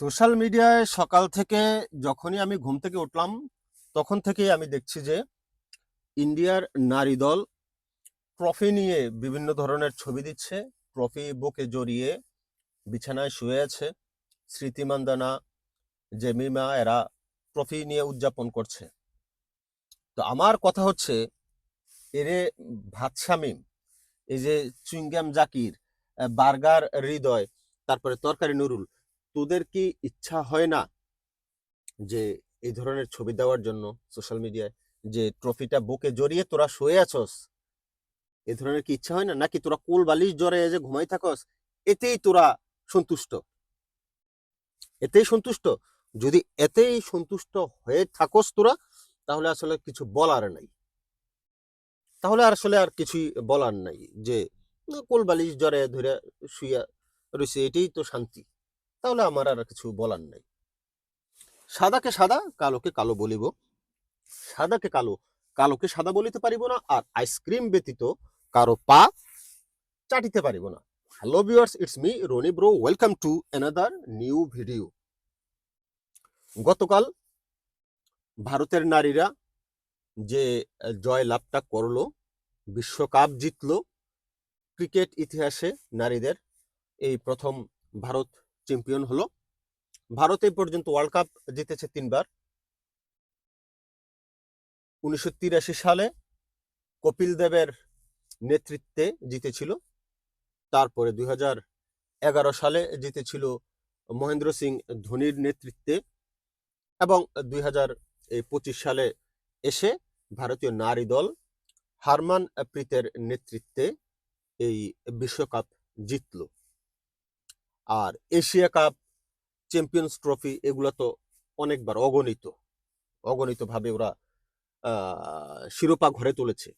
Social মিডিয়ায় সকাল থেকে যখনই আমি ঘুম থেকে উঠলাম, তখন থেকেই আমি দেখছি যে ইন্ডিয়ার নারী দল ট্রফি নিয়ে বিভিন্ন ধরনের ছবি দিচ্ছে। ট্রফি বুকে জড়িয়ে বিছানায় শুয়ে আছে স্মৃতি মান্দানা জেমিমা এরা ট্রফি নিয়ে উদযাপন করছে। তো আমার কথা হচ্ছে, এরে ভাত শামিম এই যে চুইংগাম জাকির বার্গার হৃদয়, তারপরে তরকারি নুরুল তোদের কি ইচ্ছা হয় না যে এই ধরনের ছবি দেওয়ার জন্য সোশ্যাল মিডিয়ায় যে? ট্রফিটা বুকে জড়িয়ে তোরা শুয়ে আছস? এই ধরনের কি ইচ্ছা হয় না? নাকি তোরা কোল বালিশ জ্বরে যে ঘুমাই থাকস? এতেই তোরা সন্তুষ্ট। এতেই সন্তুষ্ট? যদি এতেই সন্তুষ্ট হয়ে থাকস তোরা, তাহলে আসলে কিছু বলার নাই। তাহলে আর আসলে আর কিছুই বলার নাই যে কোল বালিশ জ্বরে ধরে শুইয়া রয়েছে এটাই তো শান্তি। তাহলে আমার আর কিছু বলার নাই। সাদাকে সাদা, কালোকে কালো বলিব। সাদাকে কালো, কালোকে সাদা বলিতে পারিব না আর আইসক্রিম ব্যতীত কারও পা চাটিতে পারিব না। Hello viewers it's me Roni bro welcome to another new video গতকাল ভারতের নারীরা যে জয় লাভটা করল, বিশ্বকাপ জিতলো, ক্রিকেট ইতিহাসে নারীদের এই প্রথম ভারত চ্যাম্পিয়ন হলো। ভারত এই পর্যন্ত ওয়ার্ল্ড কাপ জিতেছে তিনবার। উনিশশো তিরাশি সালে কপিল দেবের নেতৃত্বে জিতেছিল। তারপরে দুই সালে জিতেছিল মহেন্দ্র সিং ধোনির নেতৃত্বে এবং দুই হাজার পঁচিশ সালে এসে ভারতীয় নারী দল হারমান প্রীতের নেতৃত্বে এই বিশ্বকাপ জিতলো। আর এশিয়া কাপ চ্যাম্পিয়ন্স ট্রফি এগুলো তো অনেকবার অগণিত অগণিত ভাবে ওরা শিরোপা ঘরে তুলেছে।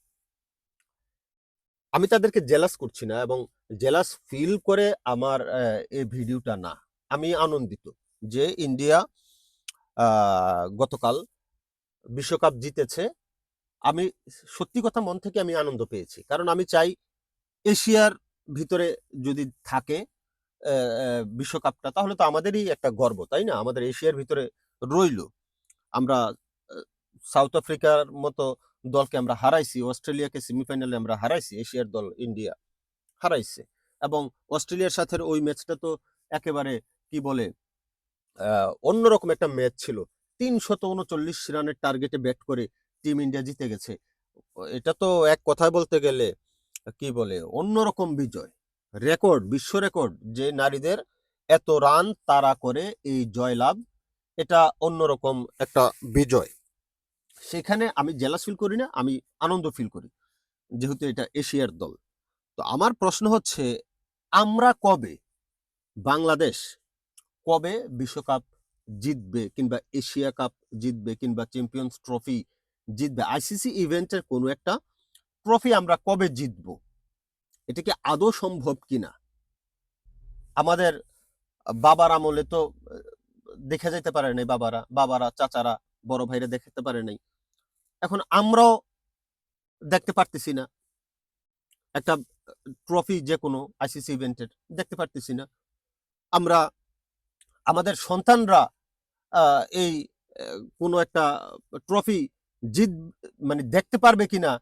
আমি তাদেরকে জেলাস করছি না এবং জেলাস ফিল করে আমার এই ভিডিওটা না। আমি আনন্দিত যে ইন্ডিয়া গতকাল বিশ্বকাপ জিতেছে। আমি সত্যি কথা মন থেকে আমি আনন্দ পেয়েছি। কারণ আমি চাই এশিয়ার ভিতরে যদি থাকে বিশ্বকাপটা, তাহলে তো আমাদেরই একটা গর্ব, তাই না? আমাদের এশিয়ার ভিতরে রইল। আমরা সাউথ আফ্রিকার মতো দলকে আমরা হারাইছি, অস্ট্রেলিয়াকে সেমিফাইনালে আমরা হারাইছি, এশিয়ার দল ইন্ডিয়া হারাইছে। এবং অস্ট্রেলিয়ার সাথে ওই ম্যাচটা তো একেবারে, কি বলে অন্যরকম একটা ম্যাচ ছিল। তিনশত উনচল্লিশ রানের টার্গেটে ব্যাট করে টিম ইন্ডিয়া জিতে গেছে। এটা তো এক কথায় বলতে গেলে, কি বলে, অন্যরকম বিজয়। রেকর্ড বিশ্ব রেকর্ড যে নারীদের এত রান তারা করে এই জয়লাভ, এটা অন্যরকম একটা বিজয়। সেখানে আমি জেলাস ফিল করি না, আমি আনন্দ ফিল করি, যেহেতু এটা এশিয়ার দল। তো আমার প্রশ্ন হচ্ছে, আমরা কবে বাংলাদেশ কবে বিশ্বকাপ জিতবে কিংবা এশিয়া কাপ জিতবে কিংবা চ্যাম্পিয়ন্স ট্রফি জিতবে? আইসিসি ইভেন্টের কোনো একটা ট্রফি আমরা কবে জিতব? এটা কি আদৌ সম্ভব কিনা? আমাদের বাবার আমলে তো, দেখা যেতে পারে নাই বাবারা বাবারা, চাচারা, বড় ভাইরা দেখতে পারে নাই। এখন আমরাও দেখতে পারতেছি না। একটা ট্রফি যে কোনো আইসিসি ইভেন্টের দেখতে পারতেছি না। আমরা, আমাদের সন্তানরা এই কোনো একটা ট্রফি জিত মানে দেখতে পারবে কিনা,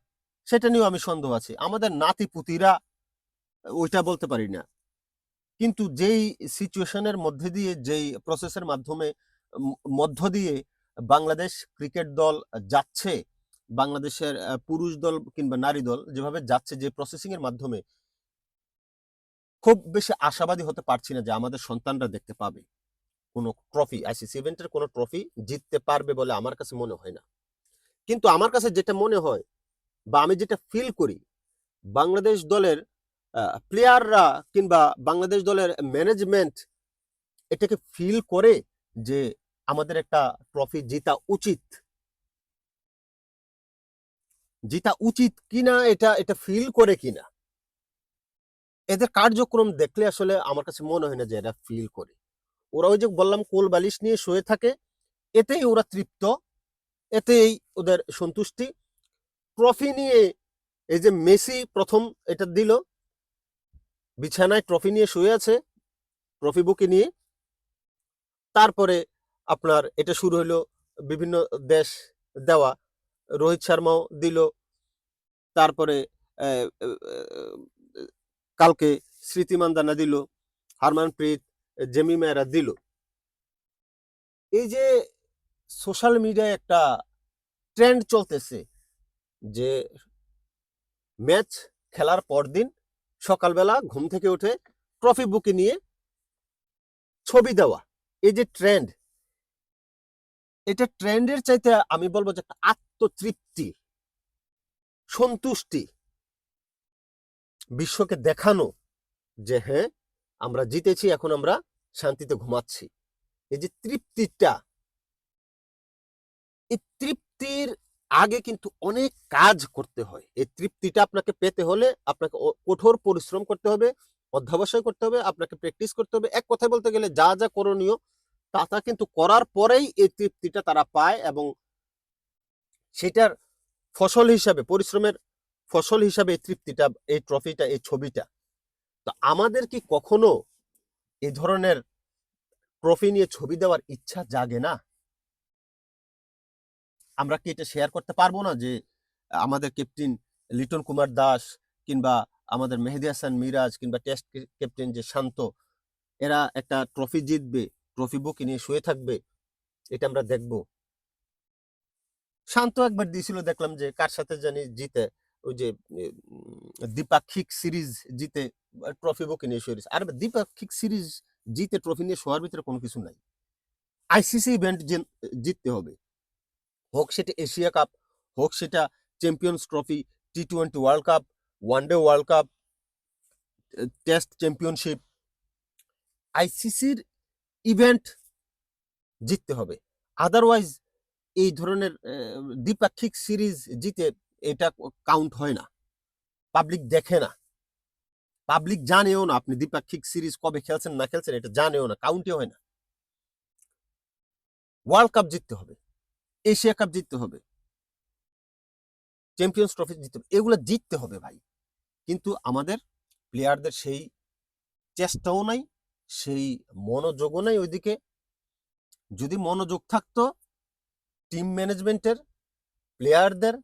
সেটা নিয়েও আমি সন্দেহ আছে। আমাদের নাতি পুতিরা ওইটা বলতে পারি না। কিন্তু যেই সিচুয়েশনের মধ্যে দিয়ে, যেই প্রসেসের মাধ্যমে মধ্য দিয়ে বাংলাদেশ ক্রিকেট দল যাচ্ছে, বাংলাদেশের পুরুষ দল কিংবা নারী দল যেভাবে যাচ্ছে, যে প্রসেসিং এর মাধ্যমে, খুব বেশি আশাবাদী হতে পারছি না যে আমাদের সন্তানরা দেখতে পাবে। কোনো ট্রফি আইসিসি ইভেন্টের কোনো ট্রফি জিততে পারবে বলে আমার কাছে মনে হয় না। কিন্তু আমার কাছে যেটা মনে হয় বা আমি যেটা ফিল করি, বাংলাদেশ দলের প্লেয়াররা কিংবা বাংলাদেশ দলের ম্যানেজমেন্ট এটাকে ফিল করে যে আমাদের একটা ট্রফি জেতা উচিত। জেতা উচিত কিনা এটা এটা ফিল করে কিনা? এদের কার্যক্রম দেখলে আসলে আমার কাছে মনে হয় না যে এরা ফিল করে। ওরা ওই যে বললাম, কোল বালিশ নিয়ে শুয়ে থাকে, এতেই ওরা তৃপ্ত, এতেই ওদের সন্তুষ্টি। ট্রফি নিয়ে এই যে মেসি প্রথম এটা দিল বিছানায় ট্রফি নিয়ে শুয়ে আছে, ট্রফি বুকে নিয়ে। তারপরে আপনার এটা শুরু হলো বিভিন্ন দেশ দেওয়া। রোহিত শর্মাও দিল। তারপরে কালকে স্মৃতি মান্দানা দিল, হারমানপ্রীত, জেমি মেয়েরা দিল। এই যে সোশ্যাল মিডিয়ায় একটা ট্রেন্ড চলতেছে যে ম্যাচ খেলার পরদিন সকালবেলা ঘুম থেকে উঠে ট্রফি বুকে নিয়ে ছবি দেওয়া। এই যে ট্রেন্ড এটা ট্রেন্ডের চাইতে আমি বলব যে একটা আত্মতৃপ্তি, সন্তুষ্টি, বিশ্বকে দেখানো যে হ্যাঁ আমরা জিতেছি, এখন আমরা শান্তিতে ঘুমাচ্ছি। এই যে তৃপ্তিটা, এই তৃপ্তির আগে কিন্তু অনেক কাজ করতে হয়। এই তৃপ্তিটা আপনাকে পেতে হলে আপনাকে কঠোর পরিশ্রম করতে হবে, অধ্যাবসায় করতে হবে, আপনাকে প্র্যাকটিস করতে হবে। এক কথায় বলতে গেলে যা যা করণীয়, তা তা কিন্তু করার পরেই এই তৃপ্তিটা তারা পায় এবং সেটার ফসল হিসাবে, পরিশ্রমের ফসল হিসাবে এই তৃপ্তিটা, এই ট্রফিটা এই ছবিটা। তো আমাদের কি কখনো এই ধরনের ট্রফি নিয়ে ছবি দেওয়ার ইচ্ছা জাগে না? আমরা কি এটা শেয়ার করতে পারব না যে, আমাদের ক্যাপ্টেন লিটন কুমার দাস কিংবা আমাদের মেহেদি হাসান মিরাজ কিংবা টেস্ট ক্যাপ্টেন যে শান্ত, এরা একটা ট্রফি জিতবে ট্রফি বুকে নিয়ে শুয়ে থাকবে, এটা আমরা দেখব। শান্ত একবার দিয়েছিল দেখলাম যে কার সাথে জানি জিতে, ওই যে দ্বিপাক্ষিক সিরিজ জিতে ট্রফি বুকে নিয়ে শুয়ে আর দ্বিপাক্ষিক সিরিজ জিতে ট্রফি নিয়ে শোয়ার ভিতরে কোনো কিছু নাই। আইসিসি ইভেন্ট জিততে হবে। হোক সেটা এশিয়া কাপ, হোক সেটা champions trophy T twenty world cup one day world cup test championship আইসিসির ইভেন্ট জিততে হবে। আদারওয়াইজ এই ধরনের দ্বিপাক্ষিক সিরিজ জিতে এটা কাউন্ট হয় না। পাবলিক দেখে না। পাবলিক জানেও না আপনি দ্বিপাক্ষিক সিরিজ কবে খেলছেন, না খেলছেন, এটা জানেও না কাউন্টে হয় না। ওয়ার্ল্ড কাপ জিততে হবে। এশিয়া কাপ জিততে হবে। চ্যাম্পিয়ন্স ট্রফি জিততে হবে। এগুলো জিততে হবে ভাই। কিন্তু আমাদের প্লেয়ারদের সেই চেষ্টাও নাই, সেই মনোযোগও নাই ওইদিকে। যদি মনোযোগ থাকতো টিম ম্যানেজমেন্টের প্লেয়ারদের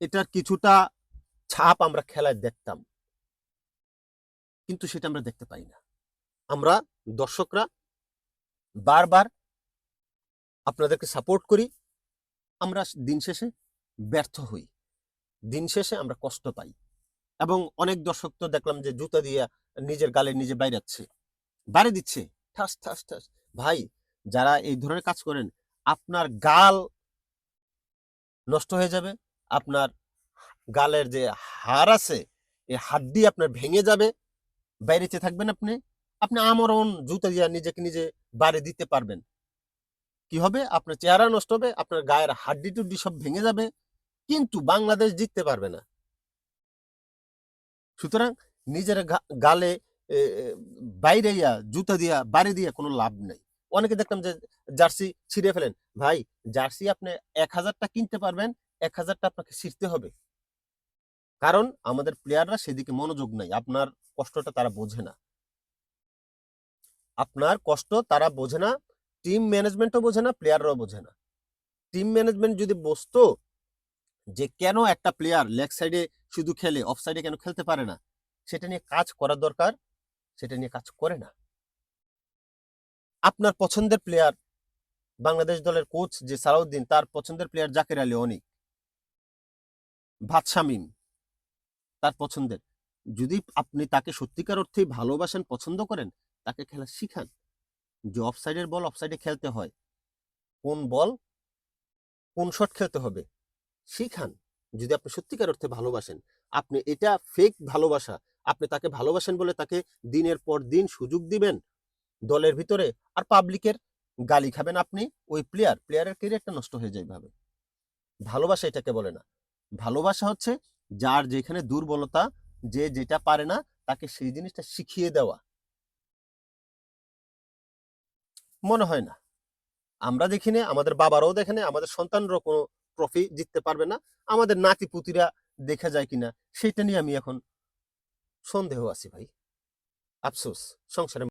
এটার কিছুটা ছাপ আমরা খেলায় দেখতাম। কিন্তু সেটা আমরা দেখতে পাই না। আমরা দর্শকরা বারবার আপনাদেরকে সাপোর্ট করি। আমরা দিন শেষে ব্যর্থ হই। দিন শেষে আমরা কষ্ট পাই। এবং অনেক দর্শক তো দেখলাম যে জুতা দিয়ে নিজের গালে নিজে বাইরাচ্ছে। বাড়ি দিচ্ছে। ঠাস ঠাস ঠাস। ভাই, যারা এই ধরনের কাজ করেন, আপনার গাল নষ্ট হয়ে যাবে, আপনার গালের যে হাড় আছে এই হাড্ডি আপনার ভেঙে যাবে, বাইরেতে থাকবেন আপনি। আপনি আমরণ জুতা দিয়ে নিজেকে নিজে বাড়ি দিতে পারবেন। কি হবে? আপনার চেহারা নষ্ট হবে, আপনার গায়ের হাড্ডি টুড্ডি সব ভেঙে যাবে, কিন্তু বাংলাদেশ জিততে পারবে না। সুতরাং নিজের গালে বাইরে ইয়া, জুতা দিয়া, বাড়ি দিয়া কোনো লাভ নেই। অনেকে দেখলাম যে জার্সি ছিঁড়ে ফেলেন। ভাই, জার্সি আপনি এক হাজারটা কিনতে পারবেন, এক হাজারটা আপনাকে ছিঁড়তে হবে। কারণ আমাদের প্লেয়াররা সেদিকে মনোযোগ নাই, আপনার কষ্টটা তারা বোঝে না। আপনার কষ্ট তারা বোঝে না টিম ম্যানেজমেন্টও বোঝে না প্লেয়াররাও বোঝে না। টিম ম্যানেজমেন্ট যদি বুঝতো যে কেন একটা প্লেয়ার লেগ সাইডে শুধু খেলে অফ সাইডে কেন খেলতে পারে না, সেটা নিয়ে কাজ করা দরকার, সেটা নিয়ে কাজ করে না। আপনার পছন্দের প্লেয়ার বাংলাদেশ দলের কোচ যে সালাউদ্দিন, তার পছন্দের প্লেয়ার জাকির আলী অনিক ভাতশামিম তার পছন্দের। যদি আপনি তাকে সত্যিকার অর্থে ভালোবাসেন, পছন্দ করেন, তাকে খেলা শিখান। যে অফ সাইডের বল অফ সাইডে খেলতে হয়, কোন বল কোন শট খেলতে হবে শিখান যদি আপনি সত্যিকার অর্থে ভালোবাসেন, আপনি এটা ফেক ভালোবাসা, আপনি তাকে ভালোবাসেন বলে তাকে দিনের পর দিন সুযোগ দিবেন, দলের ভিতরে আর পাবলিকের গালি খাবেন আপনি, ওই প্লেয়ার প্লেয়ারের ক্যারিয়ারটা নষ্ট হয়ে যায় ভাবে ভালোবাসা এটাকে বলে না। ভালোবাসা হচ্ছে যার যেখানে দুর্বলতা, যে যেটা পারে না, তাকে সেই জিনিসটা শিখিয়ে দেওয়া। মনে হয় না। আমরা দেখিনি আমাদের বাবারাও দেখেনি আমাদের সন্তানরাও কোনো ট্রফি জিততে পারবে না। আমাদের নাতি পুতিরা দেখা যায় কিনা সেটা নিয়ে আমি এখন সন্দেহ আছি ভাই। আফসোস, সংসারে